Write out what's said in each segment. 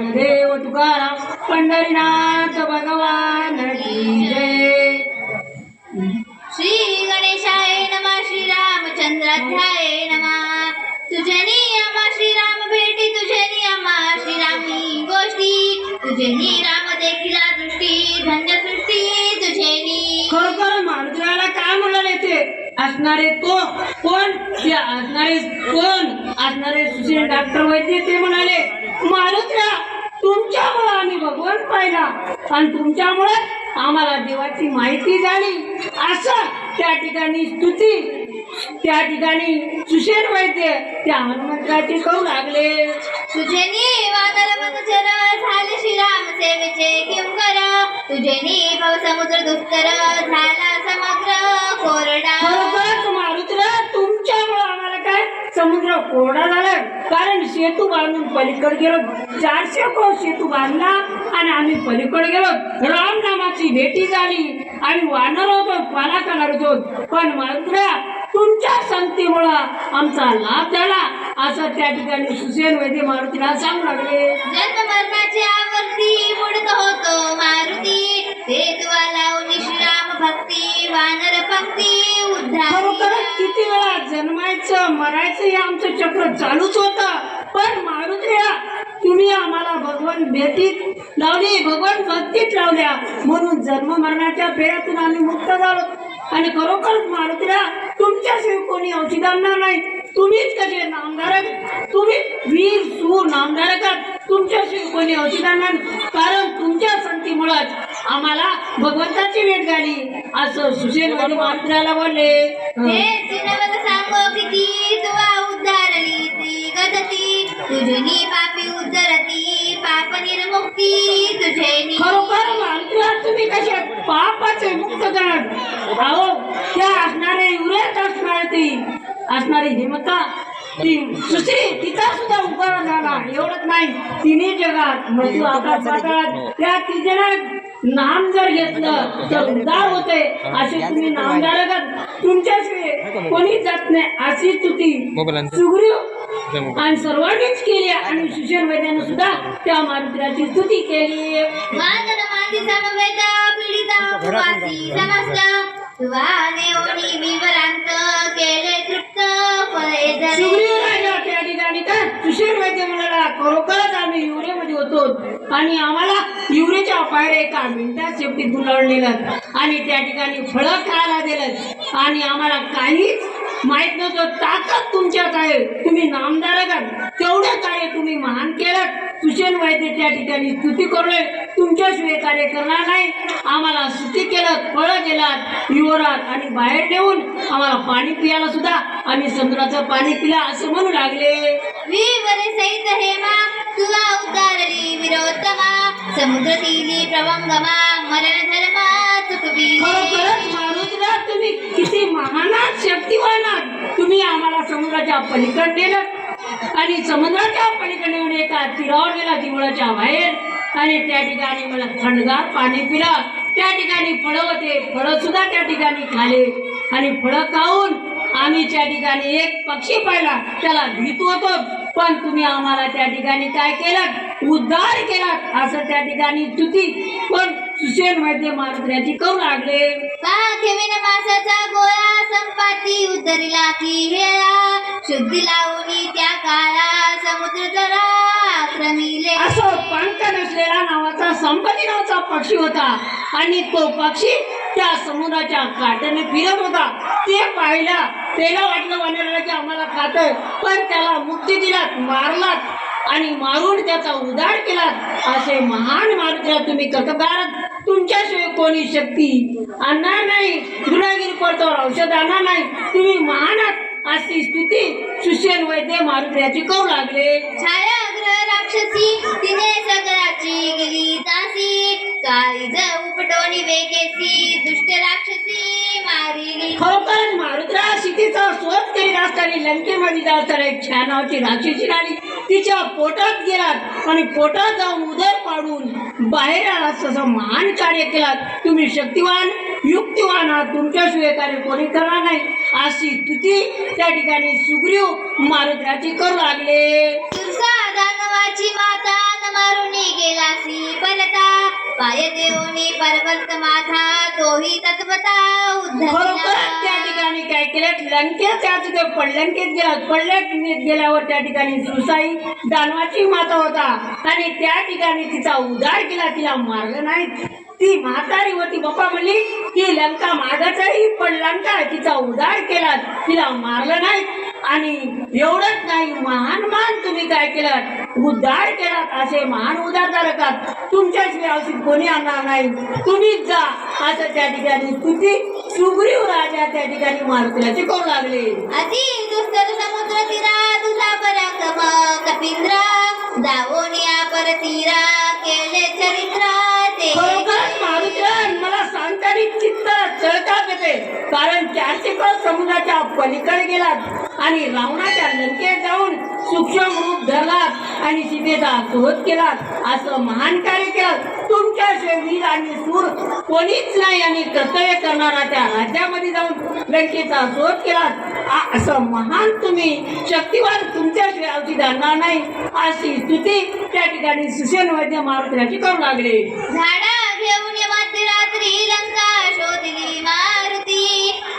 देव तुकाराम पंढरीनाथ भगवान श्री गणेशाय नमः श्री रामचंद्राध्याय नमः. तुझनी आम्हा श्रीराम भेटी तुझनी आम्हा श्रीरामी गोष्टी. तुझे नियम असणारे तो कोण? ते असणारे कोण? असणारे सुशील डॉक्टर वैद्य ते म्हणाले मारुत्या तुमच्यामुळे आम्ही भगवान पाहिला. आणि तुमच्यामुळे आम्हाला देवाची माहिती झाली. असं त्या ठिकाणी स्तुती त्या ठिकाणी सुशील वैद्य त्या हनुमंताचे कौ लागले. तुझेनी झाले श्रीराम सेवेचे किंकर. तुझेनी भव समुद्र दुस्तर झाला समुद्र समुद्र कोरडा झाला. कारण सेतू बांधून पलीकडे गेलो. चारशे कोस सेतू बांधला आणि आम्ही पलीकडे गेलो. राम नामाची भेटी झाली. आम्ही वानर होतो पाला करणार होतो. पण मात्र तुमच्या संगतीमुळं आमचा लाभ झाला. असं त्या ठिकाणी सुसेन वैद्य मारुतीला सांगू लागले. जन्म मरणाची आवर्ती बुडत होतो. करायचं मरायचं हे आमचं चक्र चालूच होतं. पण मारुद्र्या तुम्ही आम्हाला भगवान भेटीत लावली भगवान भक्तीत लावल्या. म्हणून जन्म मरणाच्या फेऱ्यातून आम्ही मुक्त झालो. आणि खरोखरच मारुद्र्या तुमच्याशिवाय कोणी औषधांना नाही. तुम्हीच कसे नामधारक तुम्ही वीर सूर नामधारक आहात. तुमच्याशिवाय कोणी औषधांना कारण तुमच्या संतीमुळेच आम्हाला भगवंताची भेट झाली. असं सुशील मारुतीला बोलले. हे सांगो तुझनी पापी उतरती पाप निर्मुक्ती तुझे खरोखर मारुतीला तुम्ही कसे पापाचे मुक्त करण अहो त्या असणारे युरेत असणार ती असणारी हिमता. ती सुश्री तिचा सुद्धा उभार झाला. एवढंच नाही तिने जगात मृत्यू आकाश पाताळात त्या तिच्या नाम जर घेतलं तर उद्धार होते असे तुम्ही नामधारक तुमच्याशिवाय कोणी जात नाही. अशी स्तुती सुग्रीव आणि सर्वांनीच केली आणि वैद्यानं सुद्धा त्या मारुतीची स्तुती केली सुग्रीव राजा त्या ठिकाणी वैद्य म्हणाला खरोखरच आम्ही युरेमध्ये होतो आणि आम्हाला युरेच्या पायऱ्या एका मिनिटात शेपटीत गुंडाळलेलं आणि त्या ठिकाणी फळं खायला दिलं. आणि आम्हाला काहीच माहीत नव्हतं. ताकद तुमच्यात आहे. तुम्ही नामदार आहात. तेवढं कार्य तुम्ही महान केलं सुशेन वैद्य त्या ठिकाणी स्तुती करलोय तुमच्याशिवाय कार्य करणार नाही. आम्हाला स्तुती केलं फळं गेलात युवरात आणि बाहेर नेऊन आम्हाला पाणी पियाला सुद्धा. आम्ही समुद्राचं पाणी पिला असं म्हणू लागले. विवरे सहित हेमा तुला उद्धारली विरोत्तमा. समुद्र तिली प्रवंगमा मरण धर्म चुकवी. तुम्ही किती महान आहात, शक्तिवान तुम्ही आम्हाला समुद्राच्या पलीकडे नेलं. आणि समुद्राच्या पलीकडे नेऊन एका तीरावर गेला दिवळाच्या बाहेर आणि त्या ठिकाणी मला थंडगार पाणी पिलं. त्या ठिकाणी फळं होते. फळं सुद्धा त्या ठिकाणी खाले. आणि फळं खाऊन आम्ही त्या ठिकाणी एक पक्षी पाहिला. त्याला भीत होतो. पण तुम्ही आम्हाला त्या ठिकाणी काय केलं? उद्धार केला असं त्या ठिकाणी स्तुती पण सुशेन वैद्य महाराजांची करू लागले. पाठविन मासाचा गोळा संपाती उद्धरिला की हेळा. शुद्धी लावणी त्या काळा समुद्र जरा क्रमिले असं पंख नसलेला नावाचा संपत्ती नावाचा पक्षी होता. आणि तो पक्षी त्या समुद्राच्या काट्याने फिरत होता. ते पाहिला त्याला वाटलं वानराला की आम्हाला खातोय पण त्याला मुक्ती दिलात मारलात. आणि मारून त्याचा उदार केला. असे महान मारुतीला तुम्ही कटकारत तुमच्याशिवाय कोणी शक्ती आणणार नाही. गुन्हागिरी पडतावर औषध आणणार नाही. तुम्ही महान अशी स्तुती सुशेन वैद्य मारुतीची करू लागले. छायाग्रह राक्षसी तिने सगळ्याची गेली दासी काळीज उपटोनी वेगेसी दुष्ट राक्षसी. मारिली. खरोखरच मारुद्रा सीतेचा शोध करीत असताना लंकेमध्ये जाताना एक छानावची राक्षसी राणी तिच्या पोटात गेलात आणि पोटात जाऊन उदर पाडून बाहेर आलात तसं महान कार्य केलात तुम्ही शक्तिवान युक्तिवान आहात. तुमच्याशिवाय कार्य कोणी करणार नाही. अशी स्तुती त्या ठिकाणी सुग्रीव मारुद्राची करू लागले. माता न मारून पर्वत माथा तोही तत्वता खरोखर त्या ठिकाणी काय केलं? लंकेच्या तिथे पडलंकेत गेला पडलंकेत गेल्यावर त्या ठिकाणी सुसाई दानवाची माता होता. आणि त्या ठिकाणी तिचा उद्धार केला तिला मारलं नाही. ती म्हातारी होती. बाप्पा म्हणली की लंका मागाच आहे पण लंका तिचा उद्धार केला. तिला मारलं नाही. आणि एवढंच नाही महान मान तुम्ही काय केलं उद्धार केलात असे महान उद्धारकारकात तुमच्याशिवाय औषध कोणी आणणार नाही. तुम्हीच जा. असं त्या ठिकाणी तुझी सुग्रीव राजा त्या ठिकाणी मारुतीला शिकवू लागले. अति दुस्तर समुद्र तीरा तुझा पराक्रम कपिंद्र जाऊन या परतीरा केले चरित्रा. चळकाप कारण चारशे कळ समुद्राच्या पलीकडे गेलात आणि रावणाच्या लंकेत जाऊन सूक्ष्म रूप धरलात आणि सीतेचा शोध केलात. असं महान कार्य केलं. तुमच्या शरीर आणि सूर कोणीच नाही आणि कर्तव्य करणारा त्या राज्यामध्ये जाऊन लंकेचा शोध केलात. असं महान तुम्ही शक्तिवान तुमच्या औषध आणणार नाही. अशी स्तुती त्या ठिकाणी सुशेन वैद्य मारुतीला करू लागले. झाडा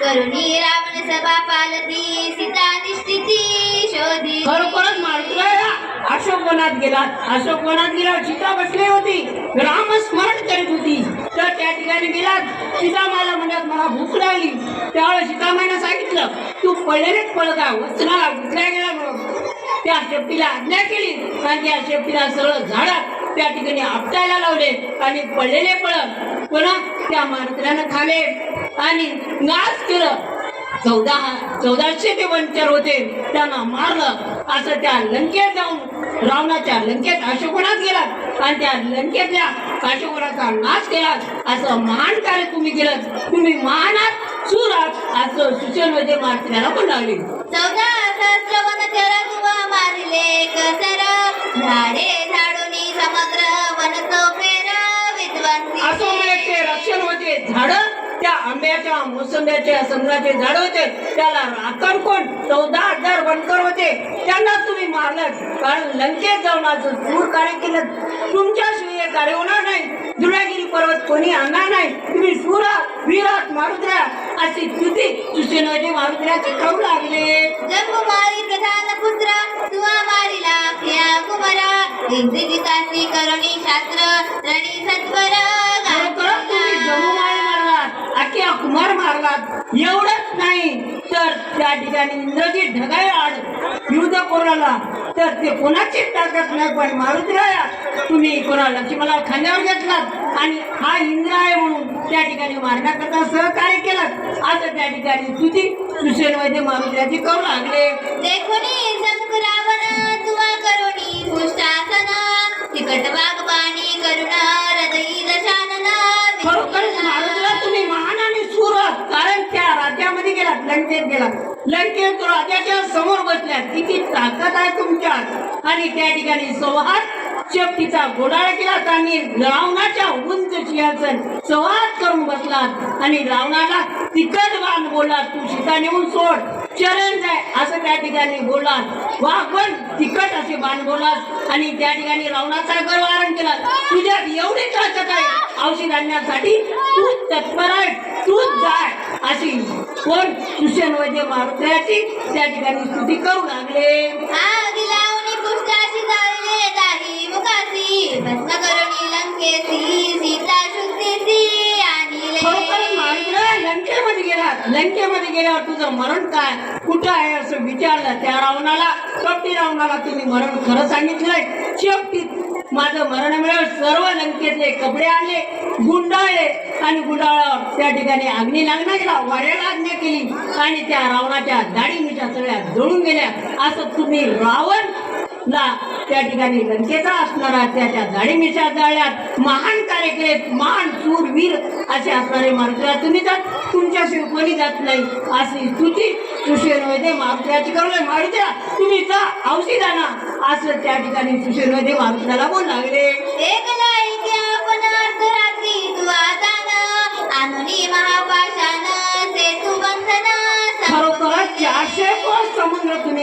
करुणी रावण सभा पालती सीता निष्ठिती शोधी. खरोखरच मारुतीला अशोक वनात गेला. अशोक वनात गेला सीता बसली होती. राम स्मरण करीत होती. तर त्या ठिकाणी गेलात. सीता मला म्हणत मला भूक लागली. त्यावेळेस सीतामाईनं सांगितलं तू पडलेलेच पळ का वचनाला गुतल्या गेला म्हणून. त्या शेपटीला आज्ञा केली आणि त्या शेपटीला सरळ झाडात त्या ठिकाणी आपटायला लावले आणि पडलेले पळत. पुन्हा त्या मारुतीला खाले आणि नाश केलं. चौदा चौदाशे ते वंचर होते. त्यांना मारलं. असं त्या लंकेत जाऊन रावणाच्या लंकेत अशोकनात गेलात आणि त्या लंकेतल्या अशोकनाचा नाश केलात असं महान कार्य तुम्ही केलं. तुम्ही महानात सुरात असं सुचनमध्ये मारतीला पण लागले. चौदा सहस्र वनचर तुवा मारिले कसर. झाडे झाडोनी समग्र वन फेर विद्वांसी असं म्हणे ते रक्षण होते. झाड त्या आंब्याच्या मोसंब्याच्या संग्राचे झाड होते. त्याला राखण कोण? चौदा हजार बनकर होते. त्यांना तुम्ही मारलं कारण लंकेत जाऊन असं दूर कार्य केलं. तुमच्याशिवाय हे कार्य होणार नाही. दुरागिरी पर्वत कोणी आणणार नाही. तुम्ही सुरा विराट मारुद्रा अशी स्तुती सुशेनोजी मारुद्राचे करू लागले. जन्मवारी प्रधान पुत्र तुवा मारिला खिया कुमारा इंद्रिजिताची करणी शास्त्र रणी सत्वरा कुमार एवढंच नाही तर त्या ठिकाणी इंद्रजी ढगाय आड युद्ध कोणाला तर ते कोणाची ताकद नाही पण मारुतीराया तुम्ही कोणा लक्ष्मणाला खांद्यावर घेतलात? आणि हा इंद्र आहे म्हणून त्या ठिकाणी मारण्याकरता सहकार्य केलं. असं त्या ठिकाणी तुझी सुशेन वैद्य मारुतीराजी करू लागले. केला गेलात लंकेत राजाच्या समोर बसल्या किती ताकद आहे तुमच्यात. आणि त्या ठिकाणी संवाद शक्तीचा घोडाळा केला आणि रावणाच्या उंच सिंहासन संवाद करून बसला आणि रावणाला तिकट बाण बोलला तू सीता नेऊन सोड. चरण जाय. असं त्या ठिकाणी बोललात. वाघवण तिकट असे बाण बोललात. आणि त्या ठिकाणी रावणाचा गर्वारण केला. तुझ्यात एवढी ताकद आहे. औषध आणण्यासाठी तू तत्पर आहे तूच जाय. अशी कोण सुशेन वैद्य मारुत्र्याची त्या ठिकाणी स्तुती करू लागले. आग लावणी पुष्टाशी जाळले दाही मुखासी भस्म करुणी लंकेसी सीता शुद्धीसी आणिले. खरोखर मारुतीला लंकेमध्ये गेला. लंकेमध्ये गेल्यावर तुझं मरण काय? कुठं आहे असं विचारलं त्या रावणाला? कपटी रावणाला तुम्ही मरण खरं सांगितलंय. शेवटी माझं मरण मिळेल सर्व लंकेतले कपडे आणले गुंडाळले. आणि गुडाळावर त्या ठिकाणी अग्नी लागणार गेला वाड्याला आज्ञा केली. आणि त्या रावणाच्या दाडीमीच्या सगळ्या जळून गेल्या. असं तुम्ही रावण ला त्या ठिकाणी लंकेचा असणारा त्याच्या दाडीमीच्या जाळ्यात महान कार्य केले. महान शूर वीर असे असणारे मारुतीला तुम्ही जात तुमच्याशिवाय कोणी जात नाही. अशी स्तुती सुशेर वैद्य मारुतीची करू मारुत्या तुम्ही जा औषध आणा असं त्या ठिकाणी सुशेर वैद्य मारुतीला बोल लागले.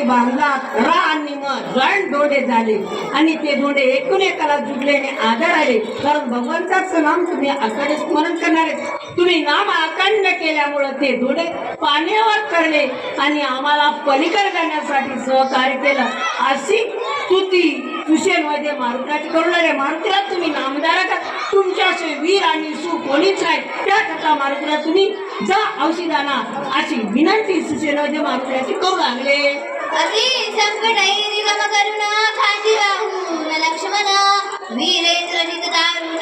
बांधला खरा आणि मग जॉईंट धोंडे झाले. आणि ते धोंडे एकूण एकाला जुडल्याने आधार आले. कारण भगवंताचं नाम तुम्ही अखंड स्मरण करणारे. तुम्ही नाम अखंड केल्यामुळं ते धोंडे पाण्यावर करले आणि आम्हाला पलीकडे करण्यासाठी सहकार्य केलं. अशी स्तुती सुशेनमध्ये मारुतीची करुणारे. मारुतीला तुम्ही नामदार का तुमच्याशी वीर आणि सु कोणीच नाही. त्याकरता मारुतीला तुम्ही जा औषधाना. अशी विनंती सुशेनमध्ये मारुतीची करू लागले. अति संकट ऐरिगम करुण खांदी राहून लक्ष्मण वीरेंद्र जित दारुण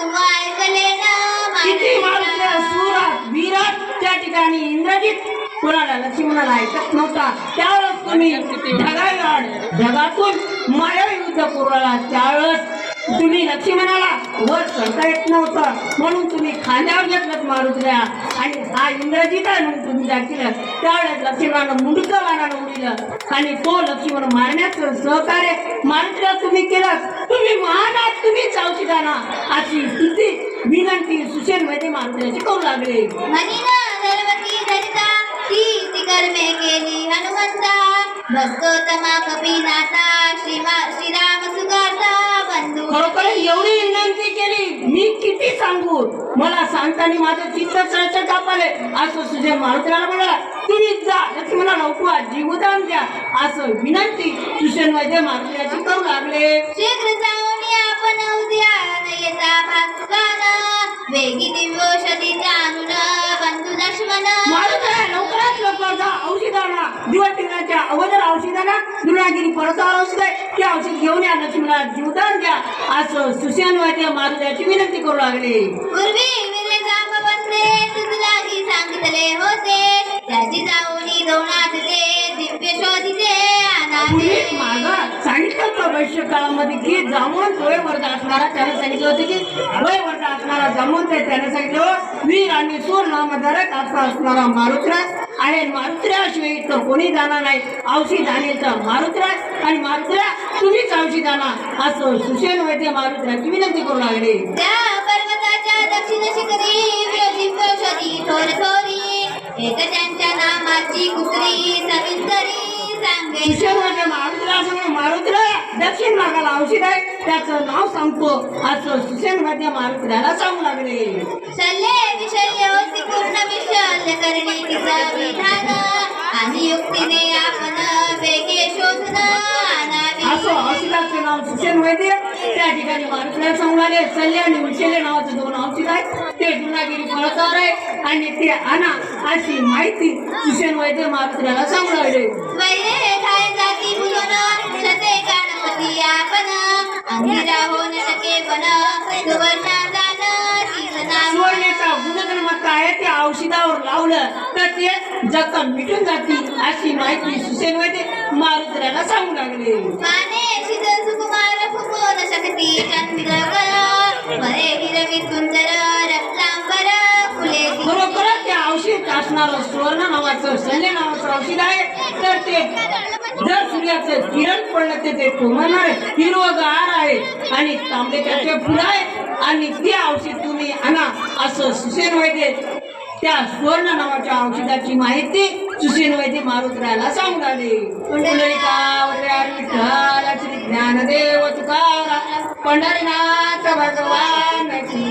तुम ऐकले ना किती मारुतीला सुरात त्या ठिकाणी इंद्रजित. कोणाला लक्ष्मणाला ऐकत नव्हता. त्यावेळेस तुम्ही ढगाळ ढगातून माया युद्ध करूला त्यावेळेस तुम्ही लक्ष्मणाला वर चढता येत नव्हतं. म्हणून तुम्ही खांद्यावर घेतलं मारुतीला आणि हा इंग्रजी आहे म्हणून तुम्ही त्या केलं. त्यावेळेस लक्ष्मणानं मुंडकं वाणानं उडीलं. आणि तो लक्ष्मण मारण्याचं सहकार्य मारुतीला तुम्ही केलं तुम्ही महान आहात तुम्ही चौकीदाना अशी स्तुती विनंती सुशेन मध्ये मारुतीची करू लागले. केली हनुमंता. भक्तोत्तमा कपिनाथा श्रीमा श्रीराम सुगाता खरोखर एवढी विनंती केली मी किती सांगू? मला सांगताना माझं चित्त चळचळ कापाले असं सुजय मारुतीला म्हणा तुम्ही जा लक्ष्मणाला उपवा जीवदान द्या. असं विनंती सुशेन मध्ये मारुतीची करू लागले. शीघ्र जाऊन आपण उद्या वेगी दिव्योषधी जाणून बंधू लक्ष्मण मारुतीला लवकरात लवकर जा औषधाला. दिवटिंगाच्या अगोदर औषधाला दुर्गागिरी परतावर औषध आहे. ते औषध घेऊन या लक्ष्मणाला जीवदान आज असं सुशेन मध्ये विनंती करू लागले. पूर्वी सांगितले होते. त्याची जाऊनी दोनात दिव्य शोधिते. सांगितलं भविष्य काळामध्ये की जामून वर्ग असणारा त्याने सांगितलं होतं की वर्ग असणारा जामून ते त्याने सांगितलं हो, वीर आणि सूर नामधारक असा असणारा आणि इथं कोणी जाणार नाही. औषध आणि मारुतराज आणि मारुतीराज तुम्हीच औषध आणा असं सुशेन वैद्य मारुतीराची विनंती करू लागले. त्या पर्वताच्या दक्षिण शिखरी थोर थोरी एक त्यांच्या नामाची कुत्री सविस्तरी. सांगे दक्षिण भागाला औषध आहे. त्याचं नाव सांगतो. असं सुशेन वैद्य मारुतीराला सांगू लागले. शल्ये विषय होती पूर्ण विशल्य करणे तिचा विधान. आणि युक्तीने आपण वेगे शोधन आणावी असो औषधाचे नाव सुशेन वैद्य त्या ठिकाणी आणि नावाचे दोन औषध ते जुनागिरी आहे. आणि ते आणा अशी माहिती सुशेन वैद्य वैरे काय जाती सते गणपती आपण. अंगिरा होऊन शके पण सुवर्ण आहे त्या औषधावर लावलं तर ते जखम मिटून जातील अशी माहिती सुशेन वैद्य मारुतीला सांगू लागले. माने शिद सुकुमार फुकोन शक्ती हिरवी सुंदर रक्तांबर फुले खरोखर ते औषध असणारं सुवर्ण नावाचं सल्ले नावाचं औषध आहे. तर ते जर सूर्याचं किरण पडलं ते ते कोमलणार हिरवगार आहे. आणि तांबे त्याचे फुलं आहे आणि ते औषध तुम्ही आणा असं सुसेन वैद्य त्या सुवर्ण नावाच्या औषधाची माहिती सुसेन वैद्य मारुतीला सांगून आले विठ्ठल श्री ज्ञानदेव तुकारा पंढरीनाथ भगवान की